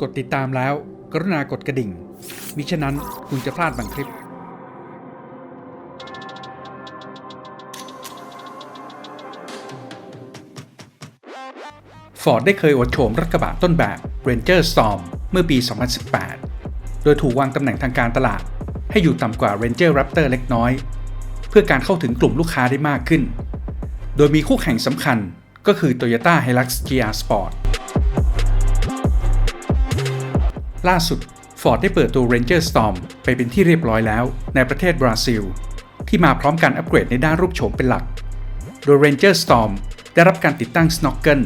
กดติดตามแล้ว กรุณากดกระดิ่ง มิฉะนั้นคุณจะพลาดบางคลิป ฟอร์ดได้เคยอวดโฉมรถกระบะต้นแบบ Ranger Storm เมื่อปี 2018 โดยถูกวางตำแหน่งทางการตลาด ให้อยู่ต่ำกว่า Ranger Raptor เล็กน้อย เพื่อการเข้าถึงกลุ่มลูกค้าได้มากขึ้น โดยมีคู่แข่งสำคัญก็คือ Toyota Hilux GR Sport ล่าสุด Ford ได้เปิดตัว Ranger Storm ไปเป็นที่เรียบร้อยแล้วในประเทศบราซิล ที่มาพร้อมการอัปเกรดในด้านรูปโฉมเป็นหลัก โดย Ranger Storm ได้รับการติดตั้ง Snorkel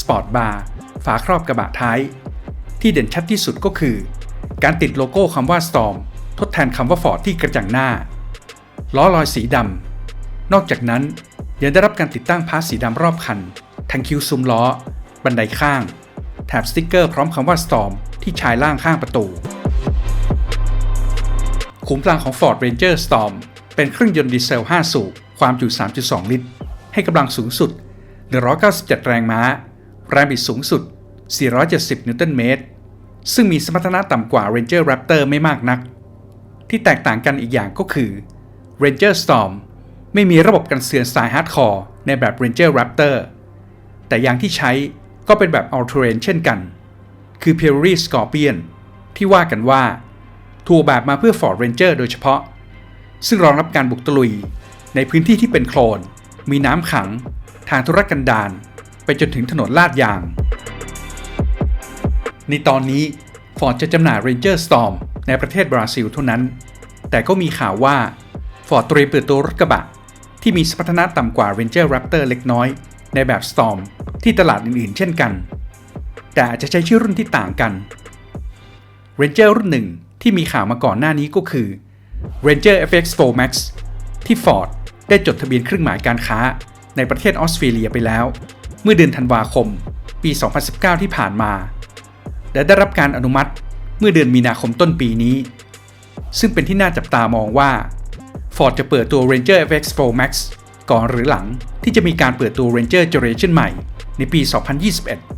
Sport Bar ฝาครอบกระบะท้าย ที่เด่นชัดที่สุดก็คือ การติดโลโก้คำว่า Storm ทดแทนคำว่า Ford ที่กระจังหน้า ล้อลอยสีดำนอกจากนั้นยังได้รับการติดตั้งพาร์ทสีดำรอบคันทั้งคิ้วซุ้มล้อ บันไดข้าง แถบสติกเกอร์พร้อมคำว่า Storm ที่ชายล่างข้างประตู ขุมพลังของ Ford Ranger Storm เป็นเครื่องยนต์ดีเซล 5 สูบความจุ 3.2 ลิตร ให้กำลังสูงสุด 197 แรงม้า แรงบิดสูงสุด 470 นิวตันเมตร ซึ่งมีสมรรถนะต่ำกว่า Ranger Raptor ไม่มากนัก ที่แตกต่างกันอีกอย่างก็คือ Ranger Storm ไม่มีระบบกันเสือนสายฮาร์ดคอร์ในแบบ Ranger Raptor แต่ยางที่ใช้ก็เป็นแบบ All Terrain เช่นกัน คือ Pirelli Scorpion ที่ว่ากันว่า ถูกแบบมาเพื่อ Ford Ranger โดยเฉพาะ ซึ่งรองรับการบุกตะลุย ในพื้นที่ที่เป็นโคลน มีน้ำขัง ทางธุรกันดารไปจนถึงถนนลาดยาง ในตอนนี้ Ford จะจำหน่าย Ranger Storm ในประเทศบราซิลเท่านั้น แต่ก็มีข่าวว่า Ford เตรียมเปิดตัวรถกระบะ ที่มีสมรรถนะต่ำกว่า Ranger Raptor เล็กน้อย ในแบบ Storm ที่ตลาดอื่นๆ เช่นกัน แต่อาจจะใช้ชื่อรุ่นที่ต่างกัน Ranger รุ่นหนึ่งที่มีข่าวมาก่อนหน้านี้ก็คือ Ranger FX4 Max ที่ Ford ได้จดทะเบียนเครื่องหมายการค้า ในประเทศออสเตรเลียไปแล้ว เมื่อเดือนธันวาคม ปี 2019 ที่ผ่านมา และได้รับการอนุมัติเมื่อเดือนมีนาคมต้นปีนี้ ซึ่งเป็นที่น่าจับตามองว่า Ford จะเปิดตัว Ranger FX4 Max ก่อนหรือหลังที่จะมีการเปิดตัว Ranger Generation ใหม่ในปี 2021